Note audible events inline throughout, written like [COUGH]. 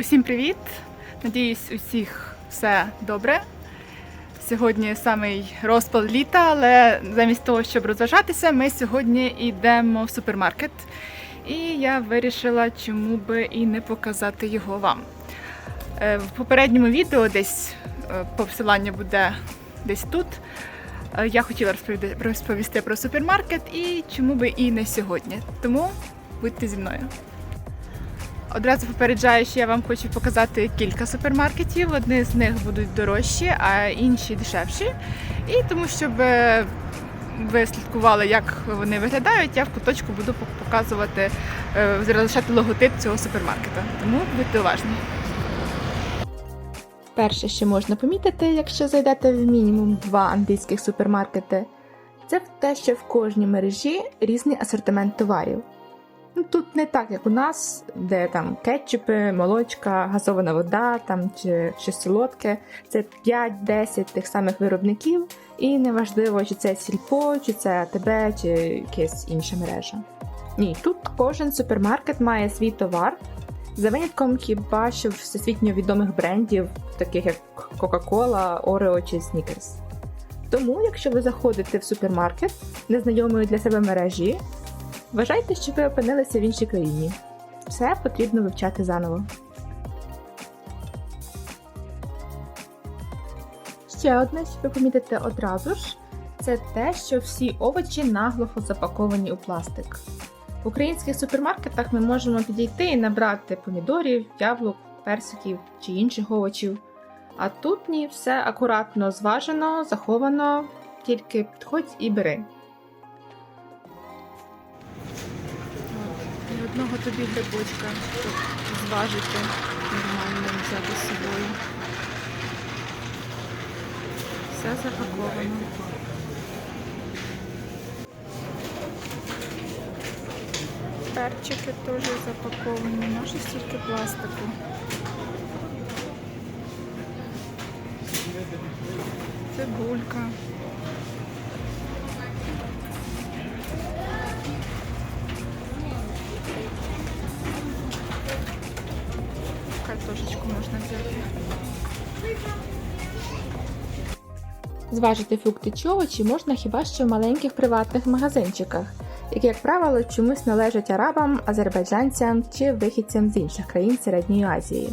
Усім привіт! Надіюсь, усіх все добре. Сьогодні самий розпал літа, але замість того, щоб розважатися, ми сьогодні йдемо в супермаркет. І я вирішила, чому би і не показати його вам. Е, В попередньому відео десь е, посилання буде десь тут. Е, Я хотіла розповісти про супермаркет і чому би і не сьогодні. Тому будьте зі мною. Одразу попереджаю, що я вам хочу показати кілька супермаркетів. Одні з них будуть дорожчі, а інші дешевші. І тому, щоб е, ви слідкували, як вони виглядають, я в куточку буду показувати, е, залишати логотип цього супермаркета. Тому будьте уважні. Перше, що можна помітити, якщо зайдете в мінімум два англійських супермаркети, це те, що в кожній мережі різний асортимент товарів. Ну, Тут не так, як у нас, де там кетчупи, молочка, газована вода там, чи щось солодке. Це 5-10 тих самих виробників, і неважливо, чи це сільпо, чи це АТБ, чи якась інша мережа. Ні, тут кожен супермаркет має свій товар, за винятком хіба що всесвітньо відомих брендів, таких як Coca-Cola, Oreo чи Snickers. Тому, якщо ви заходите в супермаркет незнайомої для себе мережі, вважайте, що ви опинилися в іншій країні. Все потрібно вивчати заново. Ще одне, що ви помітите одразу ж, це те, що всі овочі наглухо запаковані у пластик. В українських супермаркетах ми можемо підійти і набрати помідорів, яблук, персиків чи інших овочів. А тут ні, все акуратно зважено, заховано, тільки підходь і бери. Одного тобі грибочка, зважити нормально взяти з собою. Все запаковано. Перчики теж запаковані, може стільки пластику. Цибулька. Зважити фрукти чи овочі можна хіба що в маленьких приватних магазинчиках, які, як правило, чомусь належать арабам, азербайджанцям чи вихідцям з інших країн Середньої Азії.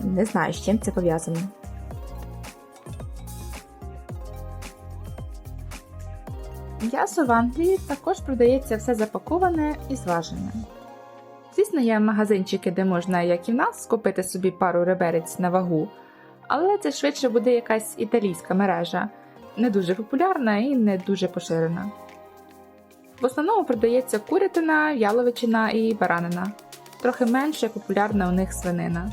Не знаю, з чим це пов'язано. М'ясо в Англії також продається все запаковане і зважене. Звісно, є магазинчики, де можна, як і в нас, купити собі пару реберець на вагу, але це швидше буде якась італійська мережа, не дуже популярна і не дуже поширена. В основному продається курятина, яловичина і баранина. Трохи менше популярна у них свинина.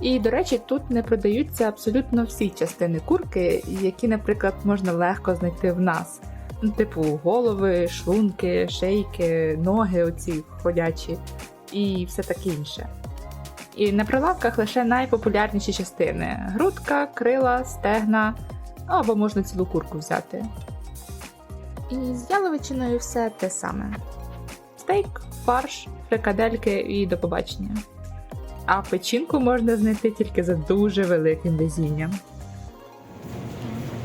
І, до речі, тут не продаються абсолютно всі частини курки, які, наприклад, можна легко знайти в нас. Ну, типу голови, шлунки, шейки, ноги оці ходячі і все таке інше. І на прилавках лише найпопулярніші частини: грудка, крила, стегна, або можна цілу курку взяти. І з яловичиною все те саме: стейк, фарш, фрикадельки і до побачення. А печінку можна знайти тільки за дуже великим везінням.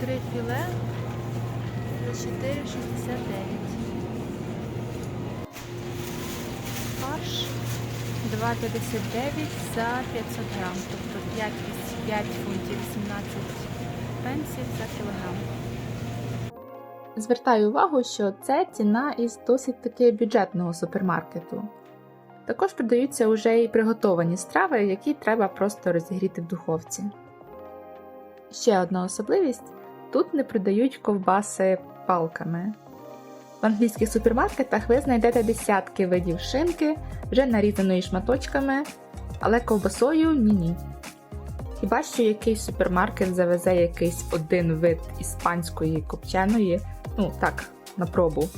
Три філе за 4,69. Фарш 2,59 за 500 грам, тобто 5, 5 фунтів 18 пенсів за кілограм. Звертаю увагу, що це ціна із досить таки бюджетного супермаркету. Також продаються уже і приготовані страви, які треба просто розігріти в духовці. Ще одна особливість: тут не продають ковбаси палками. В англійських супермаркетах ви знайдете десятки видів шинки, вже нарізаної шматочками, але ковбасою ні-ні. Хіба що якийсь супермаркет завезе якийсь один вид іспанської копченої, ну так, на пробу.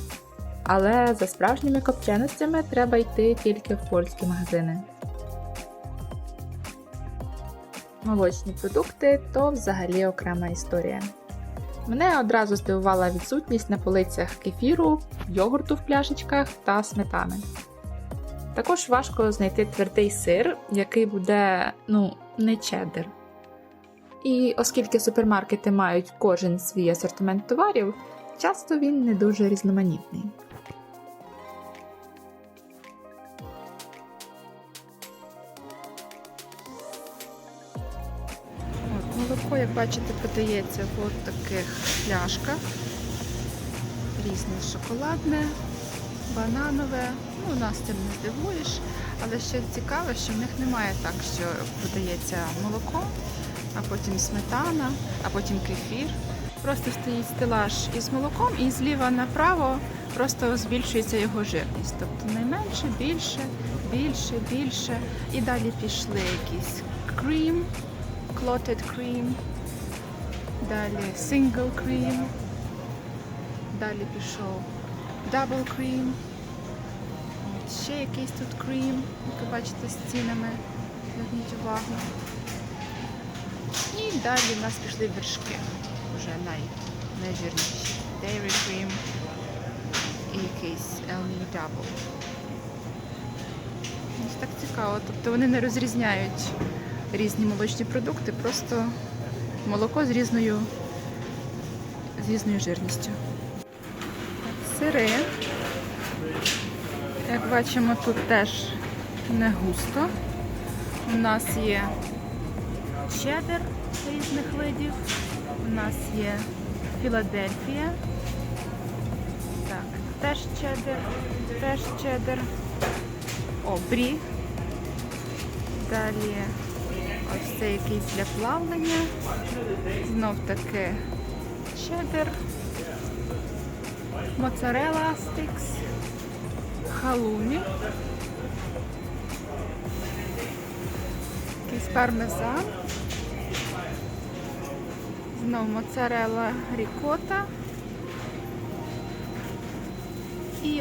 Але за справжніми копченостями треба йти тільки в польські магазини. Молочні продукти то взагалі окрема історія. Мене одразу здивувала відсутність на полицях кефіру, йогурту в пляшечках та сметани. Також важко знайти твердий сир, який буде ну, не чеддер. І оскільки супермаркети мають кожен свій асортимент товарів, часто він не дуже різноманітний. Бачите, подається в таких пляшках. Різне шоколадне, бананове. Ну, нас цим не здивуєш. Але ще цікаве, що в них немає так, що подається молоко, а потім сметана, а потім кефір. Просто стоїть стелаж із молоком, і зліва направо просто збільшується його жирність. Тобто найменше, більше, більше, більше. І далі пішли якісь крім, clotted cream, далі single cream, далі пішов double cream, ще якийсь тут cream, як ви бачите з цінами, зверніть увагу. І далі в нас пішли вершки, вже най, найжирніші. Dairy cream і якийсь LE double. Ось так цікаво. Тобто вони не розрізняють різні молочні продукти, просто молоко з різною, з різною жирністю. Сири. Як бачимо, тут теж не густо. У нас є чеддер різних видів. У нас є Філадельфія. Так, теж чеддер, теж чеддер. О, брі. Далі ось це якийсь для плавлення. Знов таки чеддер. Моцарелла стикс. Халумі. Якийсь пармезан. Знов моцарелла рікота.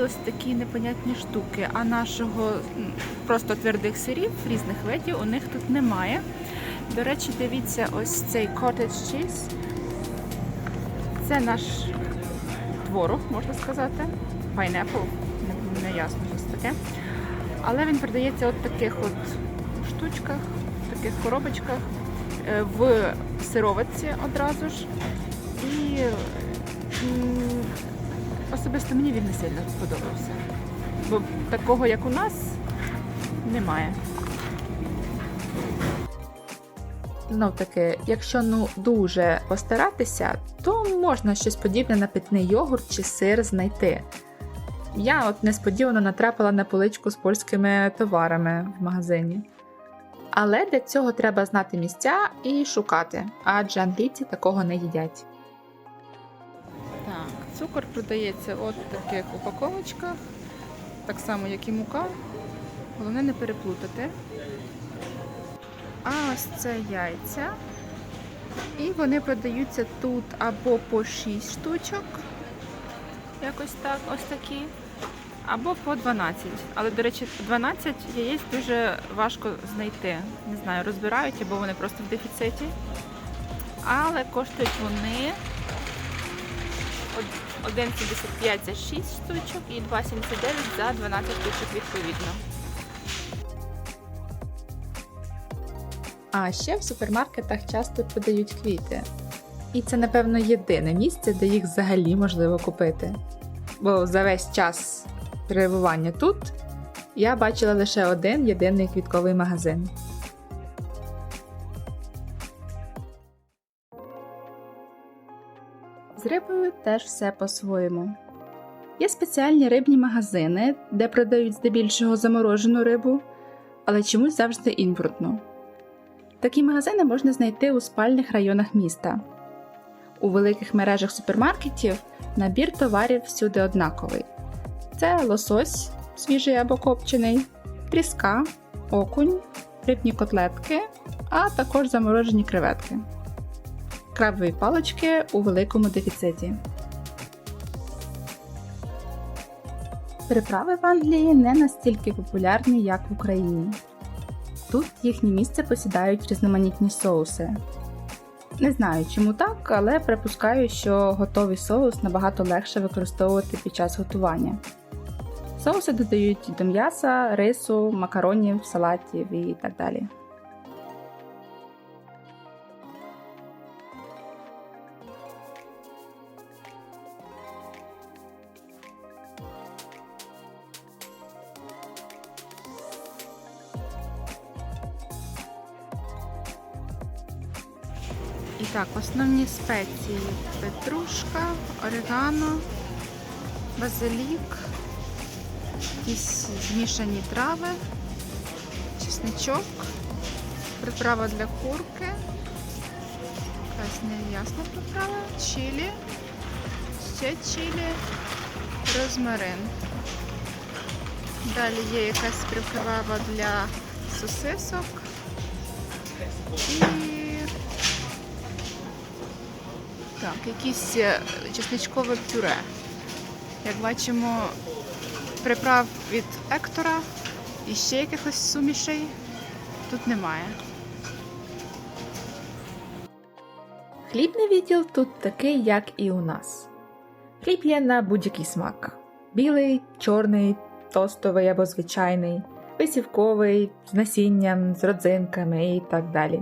Ось такі непонятні штуки. А нашого просто твердих сирів різних видів у них тут немає. До речі, дивіться, ось цей cottage cheese. Це наш творог, можна сказати. Pineapple, не, не ясно, що таке. Але він продається от таких от штучках, в таких коробочках е, в сироватці одразу ж. І особисто мені він не сильно сподобався. Бо такого, як у нас, немає. Знов таки, якщо ну дуже постаратися, то можна щось подібне на питний йогурт чи сир знайти. Я от несподівано натрапила на поличку з польськими товарами в магазині. Але для цього треба знати місця і шукати, адже англійці такого не їдять. Цукор продається от в таких упаковочках, так само, як і мука. Головне не переплутати. А ось це яйця. І вони продаються тут або по 6 штучок, якось так, ось такі, або по 12. Але, до речі, 12 яєць дуже важко знайти. Не знаю, розбирають, або вони просто в дефіциті. Але коштують вони 1,75 за 6 штучок і 2,79 за 12 штучок відповідно. А ще в супермаркетах часто подають квіти. І це, напевно, єдине місце, де їх взагалі можливо купити. Бо за весь час перебування тут я бачила лише один єдиний квітковий магазин. Теж все по-своєму. Є спеціальні рибні магазини, де продають здебільшого заморожену рибу, але чомусь завжди імпортну. Такі магазини можна знайти у спальних районах міста. У великих мережах супермаркетів набір товарів всюди однаковий: це лосось, свіжий або копчений, тріска, окунь, рибні котлетки, а також заморожені креветки. Крабові палички у великому дефіциті. Приправи в Англії не настільки популярні, як в Україні. Тут їхнє місце посідають різноманітні соуси. Не знаю, чому так, але припускаю, що готовий соус набагато легше використовувати під час готування. Соуси додають до м'яса, рису, макаронів, салатів і так далі. Основні спеції: петрушка, орегано, базилік, якісь змішані трави, чесничок, приправа для курки, якась неясна приправа, чилі, ще чилі, розмарин. Далі є якась приправа для сосисок. І так, якісь е, чесничкове пюре. Як бачимо, приправ від Ектора і ще якихось сумішей тут немає. Хлібний відділ тут такий, як і у нас. Хліб є на будь-який смак: білий, чорний, тостовий або звичайний, висівковий, з насінням, з родзинками і так далі.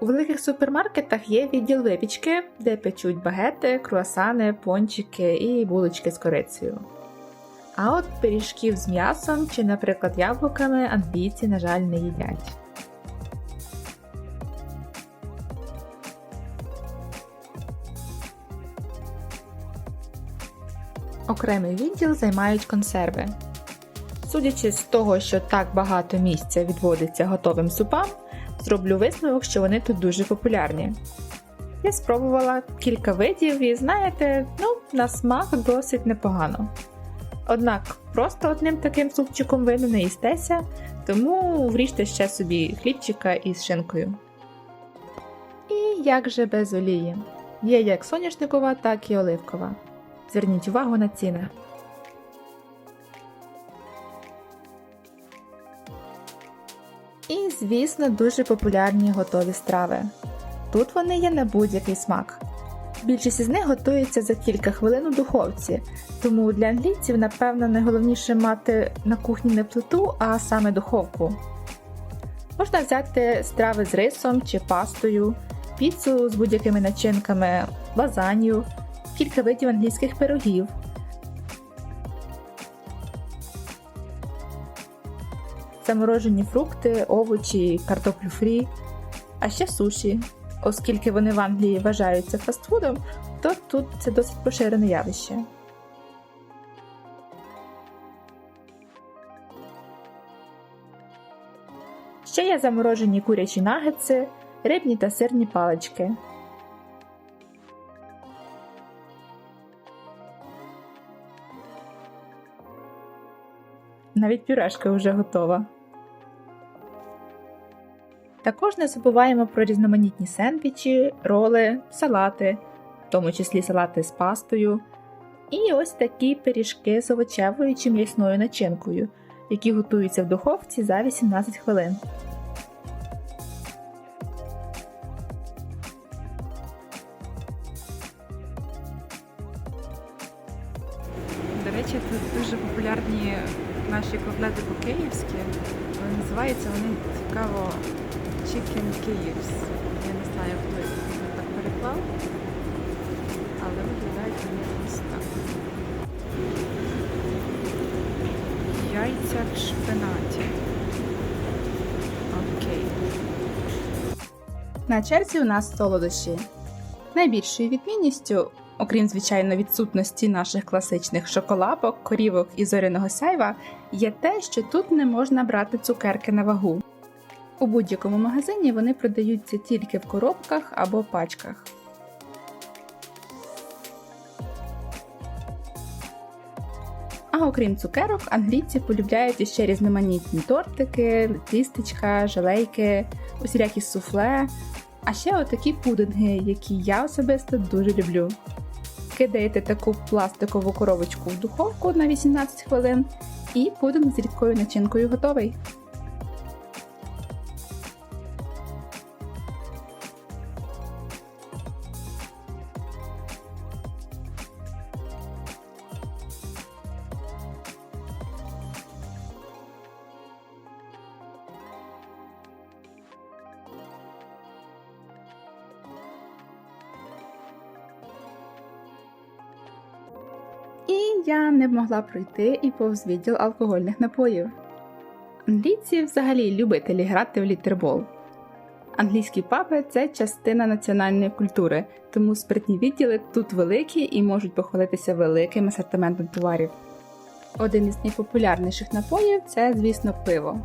У великих супермаркетах є відділ випічки, де печуть багети, круасани, пончики і булочки з корицею. А от пиріжків з м'ясом чи, наприклад, яблуками англійці, на жаль, не їдять. Окремий відділ займають консерви. Судячи з того, що так багато місця відводиться готовим супам, зроблю висновок, що вони тут дуже популярні. Я спробувала кілька видів і, знаєте, ну, на смак досить непогано. Однак просто одним таким супчиком ви не наїстеся, тому вріжте ще собі хлібчика із шинкою. І як же без олії? Є як соняшникова, так і оливкова. Зверніть увагу на ціни. І, звісно, дуже популярні готові страви. Тут вони є на будь-який смак. Більшість із них готується за кілька хвилин у духовці, тому для англійців, напевно, найголовніше мати на кухні не плиту, а саме духовку. Можна взяти страви з рисом чи пастою, піцу з будь-якими начинками, лазанью, кілька видів англійських пирогів. Заморожені фрукти, овочі, картоплю фрі, а ще суші. Оскільки вони в Англії вважаються фастфудом, то тут це досить поширене явище. Ще є заморожені курячі нагетси, рибні та сирні палички. Навіть пюрешка вже готова. Також не забуваємо про різноманітні сендвічі, роли, салати, в тому числі салати з пастою, і ось такі пиріжки з овочевою чи м'ясною начинкою, які готуються в духовці за 18 хвилин. Яйця в шпинаті. Окей. На черзі у нас солодощі. Найбільшою відмінністю, окрім звичайно відсутності наших класичних шоколапок, корівок і зоряного сяйва, є те, що тут не можна брати цукерки на вагу. У будь-якому магазині вони продаються тільки в коробках або пачках. А окрім цукерок, англійці полюбляють іще різноманітні тортики, тістечка, желейки, усілякі суфле, а ще отакі пудинги, які я особисто дуже люблю. Кидаєте таку пластикову коробочку в духовку на 18 хвилин, і пудинг з рідкою начинкою готовий. Я не могла пройти і повз відділ алкогольних напоїв. Англійці взагалі любителі грати в літербол. Англійські паби це частина національної культури, тому спиртні відділи тут великі і можуть похвалитися великим асортиментом товарів. Один із найпопулярніших напоїв це, звісно, пиво.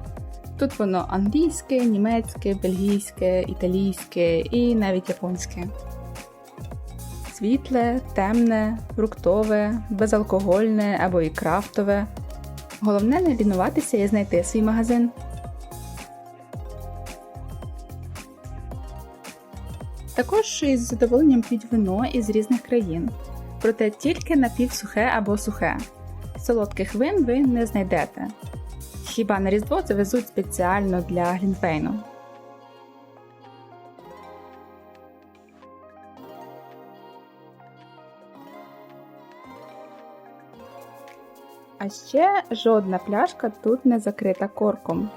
Тут воно англійське, німецьке, бельгійське, італійське і навіть японське. Світле, темне, фруктове, безалкогольне або і крафтове. Головне не лінуватися і знайти свій магазин. Також із задоволенням п'ють вино із різних країн, проте тільки напівсухе або сухе. Солодких вин ви не знайдете. Хіба на Різдво завезуть спеціально для Глінтвейну. А ще жодна пляшка тут не закрита корком.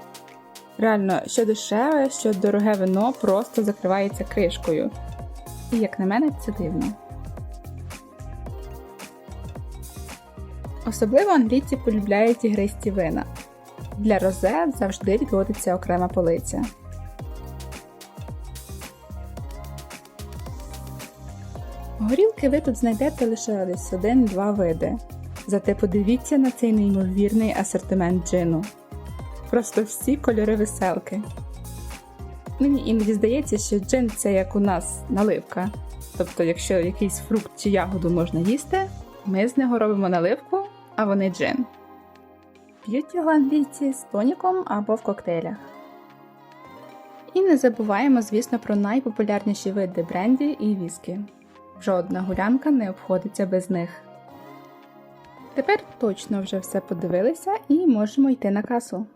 Реально, що дешеве, що дороге вино просто закривається кришкою. І як на мене, це дивно. Особливо англійці полюбляють ігристі вина. Для розе завжди відводиться окрема полиця. Горілки ви тут знайдете лише десь один-два види. Зате подивіться на цей неймовірний асортимент джину. Просто всі кольори веселки. Мені іноді здається, що джин це як у нас наливка. Тобто, якщо якийсь фрукт чи ягоду можна їсти, ми з нього робимо наливку, а вони джин. П'ють його англійці з тоніком або в коктейлях. І не забуваємо, звісно, про найпопулярніші види бренді і віскі. Жодна гулянка не обходиться без них. Тепер точно вже все подивилися і можемо йти на касу.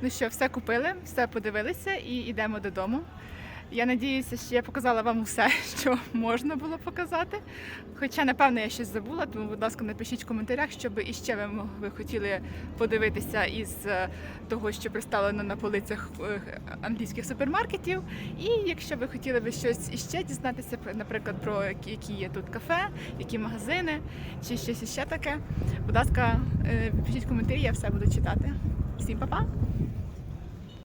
Ну що, все купили, все подивилися і йдемо додому. Я надіюся, що я показала вам усе, [LAUGHS] що можна було показати. Хоча, напевно, я щось забула, тому, будь ласка, напишіть в коментарях, що би іще ви могли хотіли подивитися із е, того, що представлено на полицях е, англійських супермаркетів. І якщо ви хотіли би щось іще дізнатися, наприклад, про які які є тут кафе, які магазини чи щось іще таке, будь ласка, е, пишіть коментарі, я все буду читати. Всім па-па!